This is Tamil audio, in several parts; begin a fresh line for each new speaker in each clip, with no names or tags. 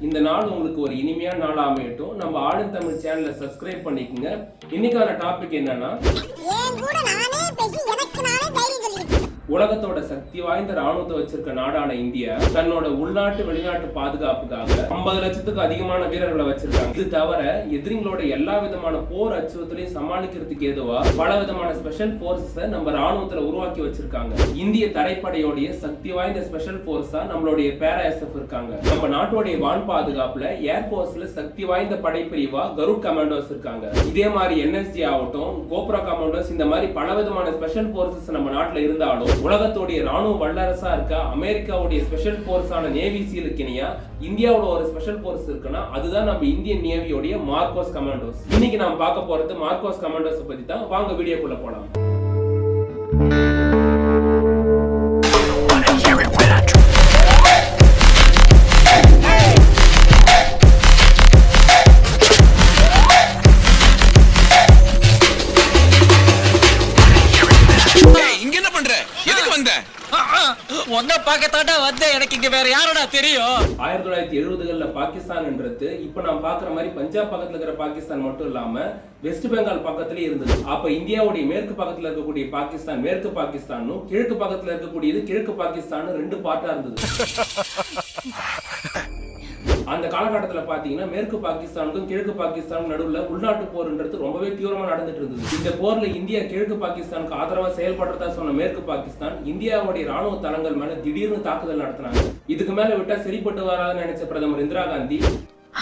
இந்த நாள் உங்களுக்கு ஒரு இனிமையான நாளா அமையட்டும். நம்ம ஆளும் தமிழ் சேனலை சப்ஸ்கிரைப் பண்ணிக்கோங்க. இன்னைக்கான டாபிக் என்னன்னா உலகத்தோட சக்தி வாய்ந்த ராணுவத்தை வச்சிருக்க நாடான இந்தியா தன்னோட உள்நாட்டு வெளிநாட்டு பாதுகாப்புக்காக 50 லட்சத்துக்கு அதிகமான வீரர்களை வச்சிருக்காங்க. இது தவிர எதிரிங்களோட எல்லா விதமான போர் அச்சுறுத்தலையும் சமாளிக்கிறதுக்கு ஏதுவா பல விதமான ஸ்பெஷல் போர்ஸஸ் நம்ம ராணுவத்துல உருவாக்கி வச்சிருக்காங்க. இந்திய தரைப்படையோடைய சக்தி வாய்ந்த ஸ்பெஷல் போர்ஸா நம்மளுடைய பேரா இருக்காங்க நம்ம நாட்டோடைய வான் பாதுகாப்புல ஏர்போர்ஸ்ல சக்தி வாய்ந்த படைப்பிரிவா கருட் கமாண்டோஸ் இருக்காங்க. இதே மாதிரி என்எஸ்ஜி ஆகட்டும் கோப்ரா கமாண்டோஸ் இந்த மாதிரி பல விதமான ஸ்பெஷல் போர்சஸ் நம்ம நாட்டுல இருந்தாலும் உலகத்தோடைய ராணுவ வல்லரசா இருக்க அமெரிக்காவுடைய ஸ்பெஷல் போர்ஸான நேவி சீலுக்கு இணையா இந்தியாவோட ஒரு ஸ்பெஷல் போர்ஸ் இருக்குன்னா அதுதான் நம்ம இந்தியன் நேவியோடைய மார்க்கோஸ் கமாண்டோஸ் இன்னைக்கு நாம பார்க்க போறது மார்க்கோஸ் கமாண்டோஸ் பத்தி தான் வாங்க வீடியோக்குள்ள போலாம்.
எனக்கு இங்க வேற யாரோட தெரியும்?
ஆயிரத்தி தொள்ளாயிரத்தி எழுபதுகள்ல பாகிஸ்தான்ன்றது இப்ப நாம் பாக்குற மாதிரி பஞ்சாப் பக்கத்துல இருக்கிற பாகிஸ்தான் மட்டும் இல்லாம வெஸ்ட் பெங்கால் பக்கத்துலயே இருந்தது. அப்ப இந்தியாவுடைய மேற்கு பக்கத்துல இருக்கக்கூடிய பாகிஸ்தான் மேற்கு பாகிஸ்தானும் கிழக்கு பக்கத்துல இருக்கக்கூடியது கிழக்கு பாகிஸ்தான் ரெண்டு பார்ட்டா இருந்தது. அந்த காலகட்டத்துல பாத்தீங்கன்னா மேற்கு பாகிஸ்தானுக்கும் கிழக்கு பாகிஸ்தானுக்கும் நடுவுல உள்நாட்டு போர்ன்றது ரொம்பவே தீவிரமா நடந்துட்டு இருந்தது. இந்த போர்ல இந்தியா கிழக்கு பாகிஸ்தானுக்கு ஆதரவா செயல்படுறதா சொன்ன மேற்கு பாகிஸ்தான் இந்தியாவுடைய ராணுவ தளங்கள் மேல திடீர்னு தாக்குதல் நடத்தினாங்க. இதுக்கு மேல விட்டா சரிப்பட்டு வராதுன்னு நினைச்ச பிரதமர் இந்திரா காந்தி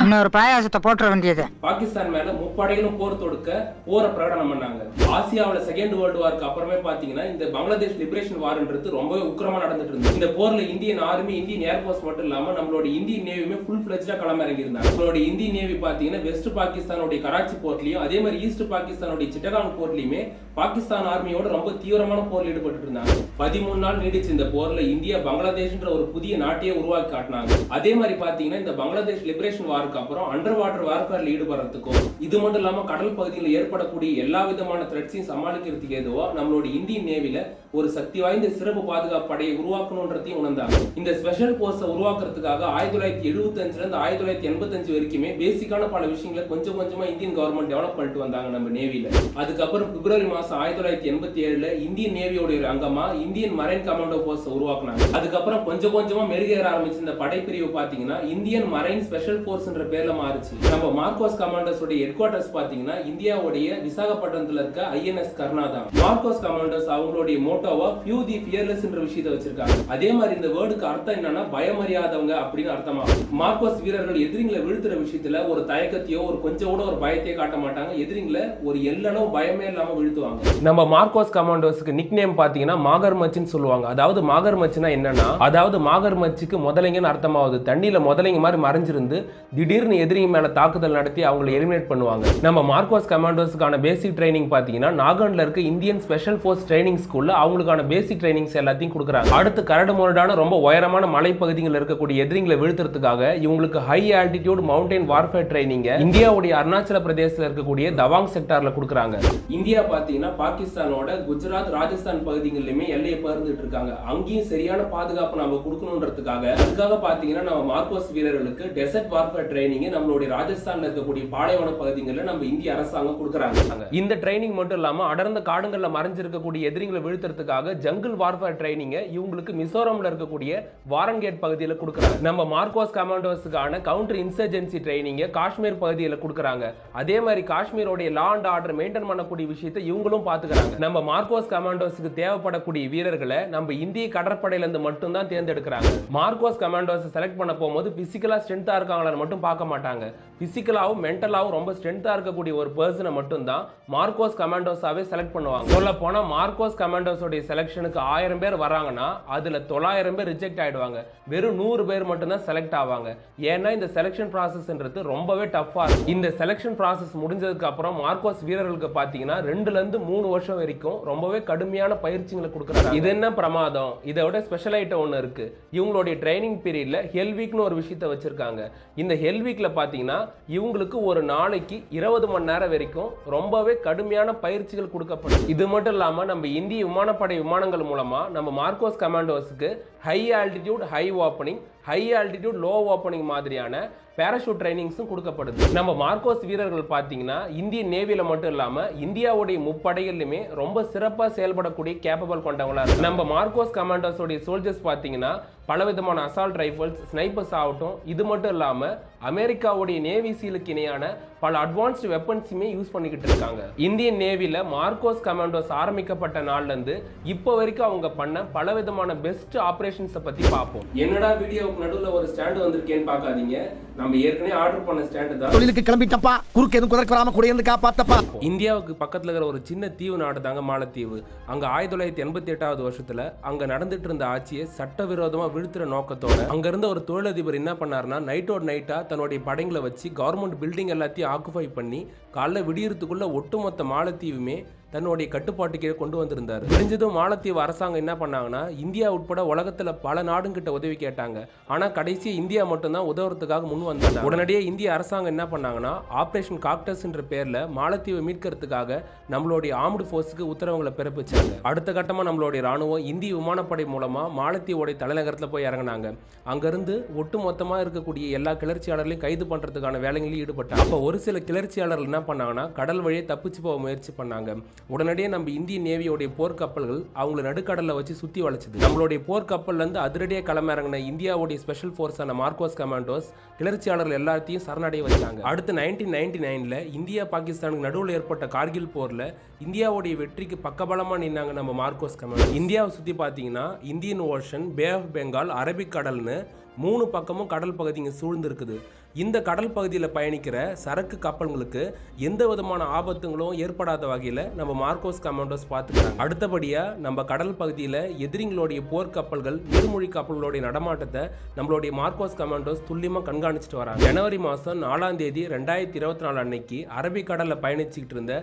இன்னொரு பாயாசத்தை போட்டுற வேண்டியது.
பாகிஸ்தான் மேல முப்படைகளும் போர் தொடுக்க போரை பிரகடனம் பண்ணாங்க. ஆசியாவில செகண்ட் வேர்ல்டு வார்க்கு அப்புறமே பாத்தீங்கன்னா இந்த பங்களாதேஷ் லிபரேஷன் வார்ன்றது ரொம்பவே உக்கிரமா நடந்துட்டு இருந்தது இந்த போர்ல இந்தியன் ஆர்மி இந்தியன் ஏர்போர்ஸ் மட்டும் இல்லாம நம்மளோட இந்தியன் நேவியுமே ஃபுல் ஃபிளஜ்டா களம் இருந்தாங்க நம்மளோட இந்தியன் நேவி பாத்தீங்கன்னா வெஸ்ட் பாகிஸ்தானுடைய கராச்சி போர்ட்லயும் அதே மாதிரி ஈஸ்ட் பாகிஸ்தானுடைய சிட்டகாங் போர்ட்லயுமே பாகிஸ்தான் ஆர்மியோட ரொம்ப தீவிரமான போர்ல ஈடுபட்டு இருந்தாங்க. பதிமூணு நாள் நீடிச்ச இந்த போர்ல இந்தியா பங்களாதேஷ்ன்ற ஒரு புதிய நாட்டையே உருவாக்கி காட்டினாங்க. அதே மாதிரி பாத்தீங்கன்னா இந்த பங்களாதேஷ் லிபரேஷன் வாருக்கு அப்புறம் அண்டர் வாட்டர் வார்ஃபேர்ல ஈடுபடுறதுக்கும் இது மட்டும் இல்லாமல் கடல் பகுதியில் ஏற்படக்கூடிய எல்லா விதமான த்ரெட்ஸையும் சமாளிக்கிறதுக்கு ஏதுவோ நம்மளோட இந்தியன் நேவியில ஒரு சக்தி வாய்ந்த சிறப்பு பாதுகாப்பு படையை உருவாக்கணுன்றதையும் உணர்ந்தாங்க. இந்த ஸ்பெஷல் போர்ஸை உருவாக்குறதுக்காக ஆயிரத்தி தொள்ளாயிரத்தி எழுபத்தஞ்சுல இருந்து ஆயிரத்தி தொள்ளாயிரத்தி எண்பத்தஞ்சு வரைக்குமே பேசிக்கான பல விஷயங்களை கொஞ்சம் கொஞ்சமா இந்தியன் கவர்மெண்ட் டெவலப் பண்ணிட்டு வந்தாங்க நம்ம நேவியில அதுக்கப்புறம் பிப்ரவரி மாசம் ஆயிரத்தி தொள்ளாயிரத்தி எண்பத்தி ஏழுல இந்தியன் நேவியோட ஒரு அங்கமா இந்தியன் மரைன் கமாண்டோ போர்ஸ் உருவாக்குனாங்க. அதுக்கப்புறம் கொஞ்சம் கொஞ்சமா மெருகேற ஆரம்பிச்ச இந்த படைப்பிரிவு பாத்தீங்கன்னா இந்தியன் மரைன் ஸ்பெஷல் போர்ஸ்ன்ற பேர்ல மாறுச்சு. நம்ம மார்க்கோஸ் கமாண்டர்ஸ் உடைய ஹெட் குவார்டர்ஸ் பாத்தீங்கன்னா இந்தியாவுடைய விசாகப்பட்டினத்துல இருக்க ஐஎன்எஸ் கர்ணா தான் மார்க்கோஸ் கமாண்டர்ஸ் அவங்களுடைய மோட்டோவா ஃபியூ தி ஃபியர்லெஸ்ன்ற விஷயத்த வச்சிருக்காங்க. அதே மாதிரி இந்த வேர்டுக்கு அர்த்தம் என்னன்னா பயமறியாதவங்க அப்படின்னு அர்த்தமா மார்க்கோஸ் வீரர்கள் எதிரிங்களை வீழ்த்துற விஷயத்துல ஒரு தயக்கத்தையோ ஒரு கொஞ்சம் கூட ஒரு பயத்தையோ காட்ட மாட்டாங்க. எதிரிங்களை ஒரு எல்லனோ பயமே இல்லாம வீழ்த்துவாங்க. நம்ம மார்க்கோஸ் கமாண்டோஸ்க்கு நிக் நேம் பாத்தீங்கன்னா மாகர் மச்சுன்னு சொல்லுவாங்க. அதாவது மாகர் மச்சுனா என்னன்னா அதாவது மாகர் மச்சுக்கு முதலைங்கன்னு அர்த்தமாகுது. தண்ணியில முதலைங்க மாதிரி மறைஞ்சிருந்து திடீர்னு எதிரிங்க மேல தாக்குதல் நடத்தி அவங்களை எலிமினேட் பண்ணுவாங்க. நம்ம மார்க்கோஸ் கமாண்டோஸ்க்கான பேசிக் ட்ரைனிங் பாத்தீங்கன்னா நாகாண்ட்ல இருக்க இந்தியன் ஸ்பெஷல் ஃபோர்ஸ் ட்ரைனிங் ஸ்கூல்ல அவங்களுக்கான பேசிக் ட்ரைனிங்ஸ் எல்லாத்தையும் கொடுக்குறாங்க. அடுத்து கரடு முரடான ரொம்ப உயரமான மலைப்பகுதிகளில் இருக்கக்கூடிய எதிரிங்களை வீழ்த்துறதுக்காக இவங்களுக்கு high altitude mountain warfare training இந்தியாவுடைய அருணாச்சல பிரதேசத்தில் இருக்கக்கூடிய தவாங் செக்டார்ல கொடுக்குறாங்க. இந்தியா பாத்தீங்கன்னா பாகிஸ்தானோட குஜராத் ராஜஸ்தான் பகுதிகளிலுமே எல்லையை பகிர்ந்துட்டு இருக்காங்க. அங்கேயும் சரியான பாதுகாப்பு நம்ம கொடுக்கணுன்றதுக்காக அதுக்காக பாத்தீங்கன்னா நம்ம மார்க்கோஸ் வீரர்களுக்கு டெசர்ட் வார்ஃபேர் ட்ரைனிங் நம்மளுடைய ராஜஸ்தான்ல இருக்கக்கூடிய பாலைவன பகுதிகளில் நம்ம இந்திய அரசாங்கம் கொடுக்குறாங்க. இந்த ட்ரைனிங் மட்டும் இல்லாம அடர்ந்த காடுகளில் மறைஞ்சிருக்கக்கூடிய எதிரிகளை வீழ்த்துறதுக்காக ஜங்கிள் வார்ஃபேர் ட்ரைனிங்கை இவங்களுக்கு மிசோரமில் இருக்கக்கூடிய வாரங்கேட் பகுதியில் கொடுக்குறாங்க. நம்ம மார்க்கோஸ் கமாண்டோஸுக்கான கவுண்டர் இன்சர்ஜென்சி ட்ரைனிங்கை காஷ்மீர் பகுதியில் கொடுக்குறாங்க. அதே மாதிரி காஷ்மீரோடைய லா அண்ட் ஆர்டர் மெயின்டைன் பண்ணக்கூடிய விஷயத்தை இவங்களும் பார்த்துக்கிறாங்க நம்ம மார்க்கோஸ் கமாண்டோஸுக்கு தேவைப்படக்கூடிய வீரர்களை நம்ம இந்திய கடற்படையிலேருந்து மட்டும்தான் தேர்ந்தெடுக்கிறாங்க. மார்க்கோஸ் கமாண்டோஸை செலக்ட் பண்ண போகும்போது ஃபிசிக்கலாக ஸ்ட்ரென்த்தாக இருக்காங்களான்னு மட்டும் பார்க்க மாட்டாங்க. ஃபிசிக்கலாகவும் மென்டலாகவும் ரொம்ப ஸ்ட்ரென்த்தாக இருக்கக்கூடிய ஒரு பர்சனை மட்டும்தான் மார்க்கோஸ் கமாண்டோஸாகவே செலக்ட் பண்ணுவாங்க. சொல்ல போனால் மார்க்கோஸ் கமாண்டோஸோட உங்களுடைய செலெக்ஷனுக்கு ஆயிரம் பேர் வராங்கன்னா அதில் தொள்ளாயிரம் பேர் ரிஜெக்ட் ஆயிடுவாங்க. வெறும் நூறு பேர் மட்டும் தான் செலக்ட் ஆவாங்க. ஏன்னா இந்த செலெக்ஷன் ப்ராசஸ்ன்றது ரொம்பவே டஃப்பாக இருக்கும். இந்த செலெக்ஷன் ப்ராசஸ் முடிஞ்சதுக்கு அப்புறம் மார்க்கோஸ் வீரர்களுக்கு பார்த்தீங்கன்னா ரெண்டுலேருந்து மூணு வருஷம் வரைக்கும் ரொம்பவே கடுமையான பயிற்சிகளை கொடுக்குறாங்க. இது என்ன பிரமாதம்? இதை விட ஸ்பெஷல் ஐட்டம் ஒன்று இருக்கு. இவங்களுடைய ட்ரைனிங் பீரியடில் ஹெல் வீக்னு ஒரு விஷயத்தை வச்சிருக்காங்க. இந்த ஹெல் வீக்கில் பார்த்தீங்கன்னா இவங்களுக்கு ஒரு நாளைக்கு இருபது மணி நேரம் வரைக்கும் ரொம்பவே கடுமையான பயிற்சிகள் கொடுக்கப்படும். இது மட்டும் இல்லாமல் நம்ம இந்திய விமானப்படை விமானங்கள் மூலமா நம்ம MARCOS கமாண்டோஸ்க்கு high altitude high opening high altitude low opening மாதிரியான பேராஷூட் ட்ரைனிங்ஸும் கொடுக்கப்படுது. நம்ம மார்க்கோஸ் வீரர்கள் பார்த்தீங்கன்னா இந்திய நேவியில் மட்டும் இல்லாமல் இந்தியாவுடைய முப்படைகளிலுமே ரொம்ப சிறப்பாக செயல்படக்கூடிய கேப்பபிள் கொண்டவங்களா இருக்கு நம்ம மார்க்கோஸ் கமாண்டர்ஸோடைய சோல்ஜர்ஸ் பார்த்தீங்கன்னா பலவிதமான அசால்ட் ரைஃபிள்ஸ் ஸ்னைப்பர்ஸ் ஆகட்டும் இது மட்டும் இல்லாமல் அமெரிக்காவுடைய நேவி சீலுக்கு இணையான பல அட்வான்ஸ்டு வெப்பன்ஸுமே யூஸ் பண்ணிக்கிட்டு இருக்காங்க. இந்தியன் நேவியில் மார்க்கோஸ் கமாண்டோஸ் ஆரம்பிக்கப்பட்ட நாள்லேருந்து இப்போ வரைக்கும் அவங்க பண்ண பலவிதமான பெஸ்ட் ஆப்ரேஷன்ஸை பற்றி பார்ப்போம். என்னடா வீடியோ வீடியோவுக்கு நடுவில் ஒரு ஸ்டாண்டு வந்திருக்கேன்னு பார்க்காதீங்க. நம்ம ஏற்கனவே ஆர்டர் பண்ண ஸ்டாண்டு தான்.
தொழிலுக்கு கிளம்பிட்டப்பா. குறுக்கு எதுவும் குதற்கு வராம கூட இருந்து காப்பாத்தப்பா.
இந்தியாவுக்கு பக்கத்தில் இருக்கிற ஒரு சின்ன தீவு நாடு தாங்க மாலத்தீவு. அங்கே ஆயிரத்தி தொள்ளாயிரத்தி எண்பத்தி எட்டாவது வருஷத்தில் அங்கே நடந்துட்டு இருந்த ஆட்சியை சட்டவிரோதமாக வீழ்த்துற நோக்கத்தோட அங்க இருந்த ஒரு தொழிலதிபர் என்ன பண்ணாருன்னா நைட்டோட நைட்டாக தன்னுடைய படைங்களை வச்சு கவர்மெண்ட் பில்டிங் எல்லாத்தையும் ஆக்குபை பண்ணி காலைல விடியறதுக்குள்ள ஒட்டுமொத்த மாலத்தீவுமே தன்னுடைய கட்டுப்பாட்டு கீழே கொண்டு வந்திருந்தார். தெரிஞ்சதும் மாலத்தீவு அரசாங்கம் என்ன பண்ணாங்கன்னா இந்தியா உட்பட உலகத்துல பல நாடுங்கிட்ட உதவி கேட்டாங்க. ஆனா கடைசி இந்தியா மட்டும்தான் உதவுறதுக்காக முன் வந்தாங்க. உடனடியே இந்திய அரசாங்கம் என்ன பண்ணாங்கன்னா ஆபரேஷன் காக்டஸ்ன்ற பேர்ல மாலத்தீவை மீட்கிறதுக்காக நம்மளுடைய ஆர்ம்டு ஃபோர்ஸுக்கு உத்தரவுகளை பிறப்பிச்சாங்க. அடுத்த கட்டமா நம்மளுடைய ராணுவம் இந்திய விமானப்படை மூலமா மாலத்தீவோடைய தலைநகரத்துல போய் இறங்குனாங்க. அங்கிருந்து ஒட்டு மொத்தமா இருக்கக்கூடிய எல்லா கிளர்ச்சியாளர்களையும் கைது பண்றதுக்கான வேலைகளையும் ஈடுபட்டாங்க. அப்போ ஒரு சில கிளர்ச்சியாளர்கள் என்ன பண்ணாங்கன்னா கடல் வழியே தப்பிச்சு போக முயற்சி பண்ணாங்க. உடனடியே நம்ம இந்திய நேவியோடைய போர்க்கப்பல்கள் அவங்கள நடுக்கடலில் வச்சு சுற்றி வளைச்சது. நம்மளுடைய போர்க்கப்பல்லேருந்து அதிரடியாக அதிரடியாக களமிறங்கின இந்தியாவுடைய ஸ்பெஷல் ஃபோர்ஸான மார்க்கோஸ் கமாண்டோஸ் கிளர்ச்சியாளர்கள் எல்லாத்தையும் சரணடைய வச்சாங்க. அடுத்து நைன்டீன் நைன்டி நைனில் இந்தியா பாகிஸ்தானுக்கு நடுவில் ஏற்பட்ட கார்கில் போரில் இந்தியாவுடைய வெற்றிக்கு பக்கபலமாக நின்னாங்க நம்ம மார்க்கோஸ் கமாண்டோ இந்தியாவை சுற்றி பார்த்தீங்கன்னா Indian Ocean Bay of Bengal Arabic கடல்னு மூணு பக்கமும் கடல் பகுதிங்க சூழ்ந்து இருக்குது இந்த கடல் பகுதியில் பயணிக்கிற சரக்கு கப்பல்களுக்கு எந்த விதமான ஆபத்துங்களும் ஏற்படாத வகையில் நம்ம மார்க்கோஸ் கமாண்டோஸ் பார்த்துக்கிறாங்க. அடுத்தபடியாக நம்ம கடல் பகுதியில் எதிரிங்களுடைய போர்க்கப்பல்கள் நீர்மொழி கப்பல்களுடைய நடமாட்டத்தை நம்மளுடைய மார்க்கோஸ் கமாண்டோஸ் துல்லியமாக கண்காணிச்சிட்டு வராங்க. ஜனவரி மாதம் நாலாம் தேதி ரெண்டாயிரத்தி இருபத்தி நாலு அன்னைக்கு அரபிக்கடலில் பயணிச்சுக்கிட்டு இருந்த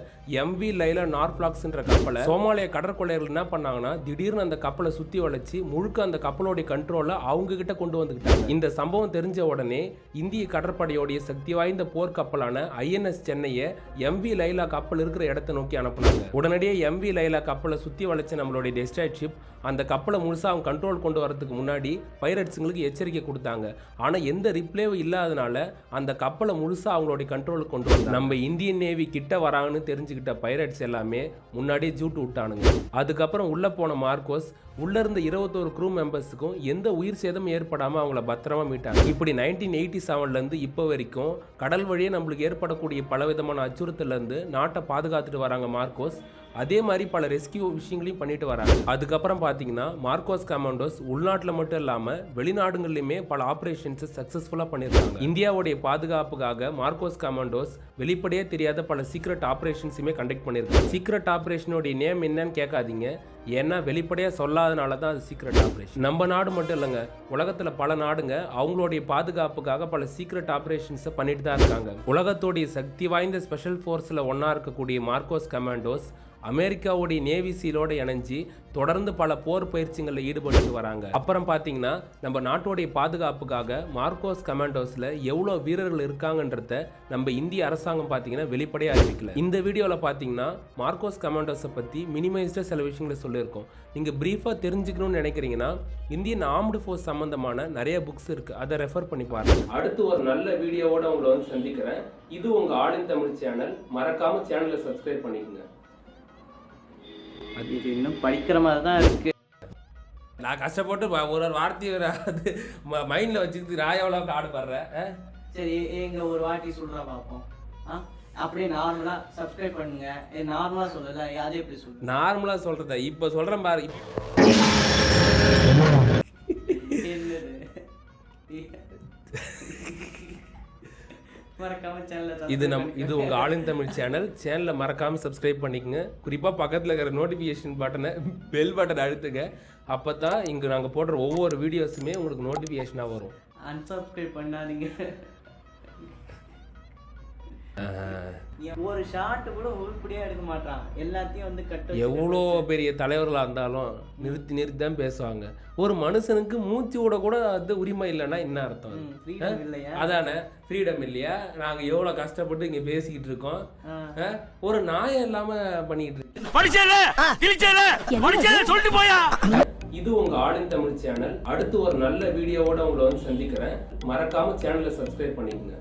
எம்வி லைலா நார்ஃபிளாக்ஸ்ன்ற கப்பலை சோமாலிய கடற்கொள்ளையர்கள் என்ன பண்ணாங்கன்னா திடீர்னு அந்த கப்பலை சுற்றி வளைச்சி முழுக்க அந்த கப்பலோடைய கண்ட்ரோலை அவங்க கிட்ட கொண்டு வந்துக்கிட்டாங்க. இந்த சம்பவம் தெரிஞ்ச உடனே இந்திய கடற்படையோடைய சக்தி வாய்ந்த போர்க்கப்பலான ஐஎன்எஸ் சென்னையை எம்வி லைலா கப்பல் இருக்கிற இடத்தை நோக்கி அனுப்புனாங்க. உடனடியே எம்வி லைலா கப்பலை சுற்றி வளைச்ச நம்மளுடைய டெஸ்டாய்ட் ஷிப் அந்த கப்பலை முழுசாக அவங்க கண்ட்ரோல் கொண்டு வரதுக்கு முன்னாடி பைரட்ஸுங்களுக்கு எச்சரிக்கை கொடுத்தாங்க. ஆனால் எந்த ரிப்ளேவும் இல்லாதனால அந்த கப்பலை முழுசாக அவங்களுடைய கண்ட்ரோலுக்கு கொண்டு வந்தாங்க. நம்ம இந்தியன் நேவி கிட்ட வராங்கன்னு தெரிஞ்சுக்கிட்ட பைரட்ஸ் எல்லாமே முன்னாடியே ஜூட்டு விட்டானுங்க. அதுக்கப்புறம் உள்ளே போன மார்க்கோஸ் உள்ளே இருந்த இருபத்தோரு க்ரூ மெம்பர்ஸுக்கும் எந்த உயிர் சேதமும் ஏற்படாமல் அவங்கள பத்திரமா மீட்டாங்க. இப்படி நைன்டீன் எயிட்டி செவன்லேருந்து இப்போ வரைக்கும் கடல் வழியே நம்மளுக்கு ஏற்படக்கூடிய பலவிதமான அச்சுறுத்தலேருந்து நாட்டை பாதுகாத்துட்டு வராங்க மார்க்கோஸ். அதே மாதிரி பல ரெஸ்கியூ விஷயங்களையும் பண்ணிட்டு வராங்க. அதுக்கப்புறம் பார்த்தீங்கன்னா மார்க்கோஸ் கமாண்டோஸ் உள்நாட்டில் மட்டும் இல்லாமல் வெளிநாடுகள்லையுமே பல ஆப்ரேஷன்ஸை சக்ஸஸ்ஃபுல்லாக பண்ணியிருக்காங்க இந்தியாவுடைய பாதுகாப்புக்காக மார்க்கோஸ் கமாண்டோஸ் வெளிப்படையே தெரியாத பல சீக்ரெட் ஆப்ரேஷன்ஸுமே கண்டக்ட் பண்ணியிருக்காங்க சீக்ரெட் ஆப்ரேஷனுடைய நேம் என்னன்னு கேட்காதீங்க. ஏன்னா வெளிப்படையாக சொல்லாதனால தான் அது சீக்ரெட் ஆப்ரேஷன் நம்ம நாடு மட்டும் இல்லைங்க உலகத்தில் பல நாடுங்க அவங்களுடைய பாதுகாப்புக்காக பல சீக்ரெட் ஆப்ரேஷன்ஸை பண்ணிட்டு தான் இருக்காங்க. உலகத்தோடைய சக்தி வாய்ந்த ஸ்பெஷல் ஃபோர்ஸில் ஒன்றா இருக்கக்கூடிய மார்க்கோஸ் கமாண்டோஸ் அமெரிக்காவுடைய நேவி சீலோடு இணைஞ்சு தொடர்ந்து பல போர் பயிற்சிகளில் ஈடுபட்டு வராங்க. அப்புறம் பார்த்தீங்கன்னா நம்ம நாட்டோடைய பாதுகாப்புக்காக மார்க்கோஸ் கமாண்டோஸில் எவ்வளோ வீரர்கள் இருக்காங்கன்றத நம்ம இந்திய அரசாங்கம் பார்த்தீங்கன்னா வெளிப்படையாக அறிவிக்கல. இந்த வீடியோவில் பார்த்தீங்கன்னா மார்க்கோஸ் கமாண்டோஸை பற்றி மினிமைஸ்டாக சில விஷயங்களை சொல்லியிருக்கோம். நீங்கள் ப்ரீஃபாக தெரிஞ்சுக்கணும்னு நினைக்கிறீங்கன்னா இந்தியன் ஆர்ம்டு ஃபோர்ஸ் சம்மந்தமான நிறைய புக்ஸ் இருக்குது அதை ரெஃபர் பண்ணி பாருங்க. அடுத்து ஒரு நல்ல வீடியோவோட உங்களை வந்து சந்திக்கிறேன். இது உங்கள் ஆலின் தமிழ் சேனல். மறக்காமல் சேனலை சப்ஸ்கிரைப் பண்ணிக்கோங்க.
இது இன்னும் படிக்கிற மாதிரி தான் இருக்கு.
நான் கஷ்டப்பட்டு ஒரு ஒரு வார்த்தையை அது மைண்டில் வச்சுக்கிட்டு நான் எவ்வளோ ஆடுபடுறேன் ஆ?
சரி எங்க ஒரு வாட்டி சொல்றா பார்ப்போம் ஆ? அப்படியே நார்மலா சப்ஸ்கிரைப் பண்ணுங்க. நார்மலா சொல்லல அதே எப்படி சொல்லு
நார்மலா சொல்றத? இப்ப சொல்றேன் பாரு.
மறக்காம சேனல்ல
இது நம் இது உங்க ஆலின் தமிழ் சேனல் சேனலை மறக்காம சப்ஸ்கிரைப் பண்ணிக்கங்க. குறிப்பா பக்கத்துல இருக்கிற நோட்டிபிகேஷன் பட்டனை பெல் பட்டன் அழுத்துங்க. அப்பதான் இங்க நாங்க போடுற ஒவ்வொரு வீடியோஸுமே உங்களுக்கு நோட்டிபிகேஷனா வரும்.
அன்சப்ஸ்கிரைப் பண்ணாதீங்க. ஒரு ஷாட் கூட உருப்படியா எடுக்க மாட்டான். எல்லாத்தையும் வந்து கட்ட
எவ்வளோ பெரிய தலைவர்களாக இருந்தாலும் நிறுத்தி நிறுத்தி தான் பேசுவாங்க. ஒரு மனுஷனுக்கு மூச்சு விட கூட அது உரிமை இல்லைன்னா என்ன அர்த்தம் அது?
ஃப்ரீடம் இல்லையா?
அதானே? ஃப்ரீடம் இல்லையா? நாங்க எவ்வளவு கஷ்டப்பட்டு இங்க பேசிக்கிட்டு இருக்கோம்? ஒரு நாயம் இல்லாம இருக்கு.
படிச்சல சொல்லிட்டு போயா?
இது உங்க ஆளின் தமிழ் சேனல் அடுத்து ஒரு நல்ல வீடியோவோட உங்களை வந்து சந்திக்கிறேன். மறக்காம சேனலை சப்ஸ்கிரைப் பண்ணிக்கங்க.